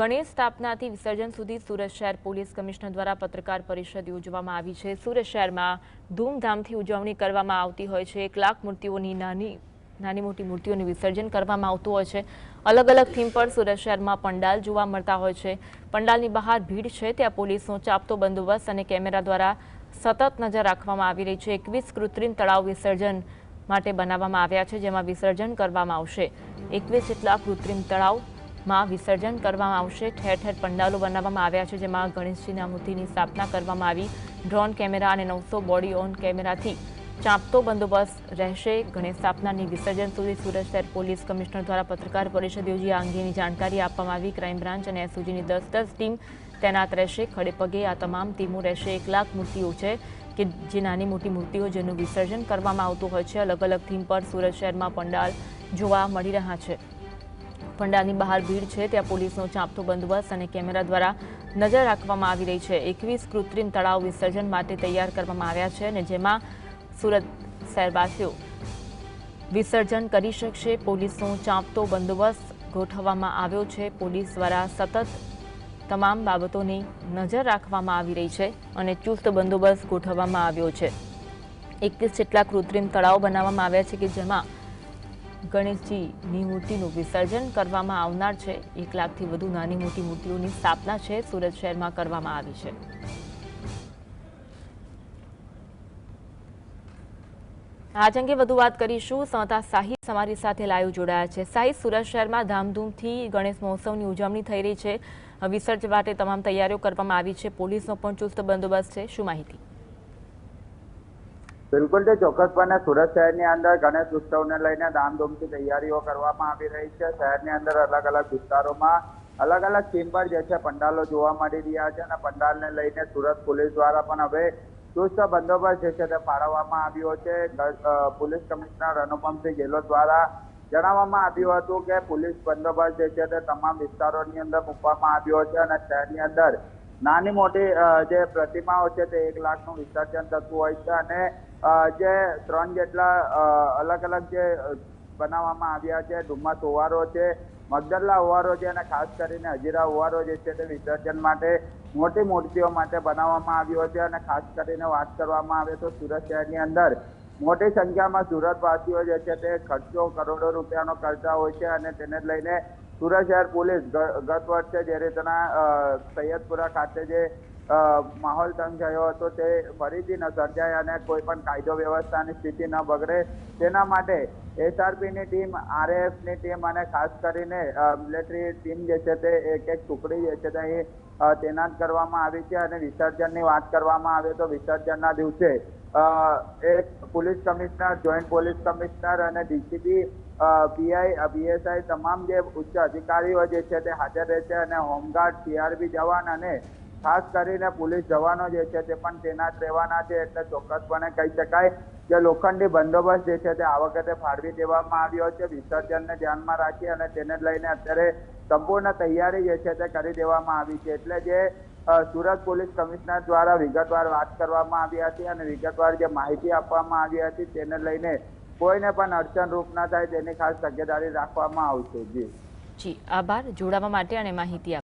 ગણેશ સ્થાપનાથી વિસર્જન સુધી સુરત શહેર પોલીસ કમિશનર દ્વારા પત્રકાર પરિષદ યોજવામાં આવી છે. સુરત શહેરમાં ધૂમધામથી ઉજવણી કરવામાં આવતી હોય છે. એક લાખ મૂર્તિઓની નાની નાની મોટી મૂર્તિઓનું વિસર્જન કરવામાં આવતું હોય છે. અલગ અલગ થીમ પર સુરત શહેરમાં પંડાલ જોવા મળતા હોય છે. પંડાલની બહાર ભીડ છે. ત્યાં પોલીસનો ચાપતો બંદોબસ્ત અને કેમેરા દ્વારા સતત નજર રાખવામાં આવી રહી છે. એકવીસ કૃત્રિમ તળાવ વિસર્જન માટે બનાવવામાં આવ્યા છે, જેમાં વિસર્જન કરવામાં આવશે. એકવીસ જેટલા કૃત્રિમ તળાવમાં વિસર્જન કરવામાં આવશે. ઠેર ઠેર પંડાલો બનાવવામાં આવ્યા છે, જેમાં ગણેશજીના મૂર્તિની સ્થાપના કરવામાં આવી. ડ્રોન કેમેરા અને નવસો બોડી ઓન કેમેરાથી ચાંપતો બંદોબસ્ત રહેશે. ગણેશ સ્થાપનાની વિસર્જન સુધી સુરત શહેર પોલીસ કમિશનર દ્વારા પત્રકાર પરિષદ યોજી આ અંગેની જાણકારી આપવામાં આવી. ક્રાઇમ બ્રાન્ચ અને એસઓજીની દસ દસ ટીમ તૈનાત રહેશે. ખડેપગે આ તમામ ટીમો રહેશે. એક લાખ મૂર્તિઓ છે કે જે નાની મોટી મૂર્તિઓ જેનું વિસર્જન કરવામાં આવતું હોય છે. અલગ અલગ થીમ પર સુરત શહેરમાં પંડાલ જોવા મળી રહ્યા છે. પંડાલની બહાર ભીડ છે, ત્યાં પોલીસનો ચાંપતો બંદોબસ્ત અને કેમેરા દ્વારા નજર રાખવામાં આવી રહી છે. એકવીસ કૃત્રિમ તળાવ વિસર્જન માટે તૈયાર કરવામાં આવ્યા છે અને જેમાં સુરત શહેરવાસીઓ વિસર્જન કરી શકશે. પોલીસનો ચાંપતો બંદોબસ્ત ગોઠવવામાં આવ્યો છે. પોલીસ દ્વારા સતત તમામ બાબતોની નજર રાખવામાં આવી રહી છે અને ચુસ્ત બંદોબસ્ત ગોઠવવામાં આવ્યો છે. એકવીસ જેટલા કૃત્રિમ તળાવ બનાવવામાં આવ્યા છે કે જેમાં ગણેશજીની મૂર્તિનું વિસર્જન કરવામાં આવનાર છે. એક લાખથી વધુ નાની મોટી મૂર્તિઓની સ્થાપના છે, સુરત શહેરમાં કરવામાં આવી છે. આજ અંગે વધુ વાત કરીશું. સંતા સાહિદ અમારી સાથે લાઈવ જોડાયા છે. સાહિદ સુરત શહેરમાં ધામધૂમથી ગણેશ મહોત્સવની ઉજવણી થઈ રહી છે. વિસર્જન માટે તમામ તૈયારીઓ કરવામાં આવી છે. પોલીસનો પણ ચુસ્ત બંદોબસ્ત છે. શું માહિતી? બિલકુલ તે ચોક્કસપણે સુરત શહેરની અંદર ગણેશ ઉત્સવને લઈને ધામધૂમથી તૈયારીઓ કરવામાં આવી રહી છે. શહેરની અંદર અલગ અલગ વિસ્તારોમાં અલગ અલગ થીમ પર જે છે પંડાલો જોવા મળી રહ્યા છે અને પંડાલને લઈને સુરત પોલીસ દ્વારા પણ હવે ચુસ્ત બંદોબસ્ત જે છે તે ફાળવવામાં આવ્યો છે. પોલીસ કમિશનર અનુપમસિંહ ગેહલોત દ્વારા જણાવવામાં આવ્યું હતું કે પોલીસ બંદોબસ્ત જે છે તે તમામ વિસ્તારોની અંદર મૂકવામાં આવ્યો છે અને શહેરની અંદર નાની મોટી જે પ્રતિમાઓ છે તે એક લાખનું વિસર્જન થતું હોય છે અને જે ત્રણ જેટલા અલગ અલગ જે બનાવવામાં આવ્યા છે ડુમ્મસ ઓવારો છે, મગદલ્લા ઓવારો છે અને ખાસ કરીને હજીરા ઓવારો જે છે તે વિસર્જન માટે મોટી મૂર્તિઓ માટે બનાવવામાં આવ્યો છે અને ખાસ કરીને વાત કરવામાં આવે તો સુરત શહેરની અંદર. મોટી સંખ્યામાં સુરતવાસીઓ જે છે તે ખર્ચો કરોડો રૂપિયાનો કરતા હોય છે અને તેને લઈને સુરત શહેર પોલીસ ગત વર્ષે જે રીતના સૈયદપુરા ખાતે જે માહોલ તંગ થયો હતો તે ફરીથી ન સર્જાય અને કોઈ પણ કાયદો વ્યવસ્થાની સ્થિતિ ન બગડે. તેના માટે એસઆરપીની ટીમ આરએફની ટીમ અને ખાસ કરીને મિલિટરી ટીમ જે છે તે એક એક ટુકડી જે છે તે અહીં તૈનાત કરવામાં આવી છે અને વિસર્જનની વાત કરવામાં આવે તો વિસર્જનના દિવસે એક police commissioner, joint police commissioner અને ડીસીપી પીઆઈ બીએસઆઈ તમામ જે ઉચ્ચ અધિકારીઓ જે છે તે હાજર રહેશે અને હોમગાર્ડ, સીઆરબી જવાન અને ખાસ કરીને પોલીસ જવાનો જે છે તે પણ તૈનાત રહેવાના છે એટલે ચોક્કસપણે કહી શકાય. કે લોખંડી બંદોબસ્ત જે છે તે આ વખતે ફાળવી દેવામાં આવ્યો છે. વિસર્જનને ધ્યાનમાં રાખી અને તેને લઈને અત્યારે સંપૂર્ણ તૈયારી જે છે તે કરી દેવામાં આવી છે. એટલે જે સુરત પોલીસ કમિશનર દ્વારા વિગતવાર વાત કરવામાં આવી હતી અને વિગતવાર જે માહિતી આપવામાં આવી હતી તેને લઈને કોઈને પણ અડચણરૂપ ના થાય તેની ખાસ તકેદારી રાખવામાં આવશે. જી. જી, આભાર. જોડાવા માટે અને માહિતી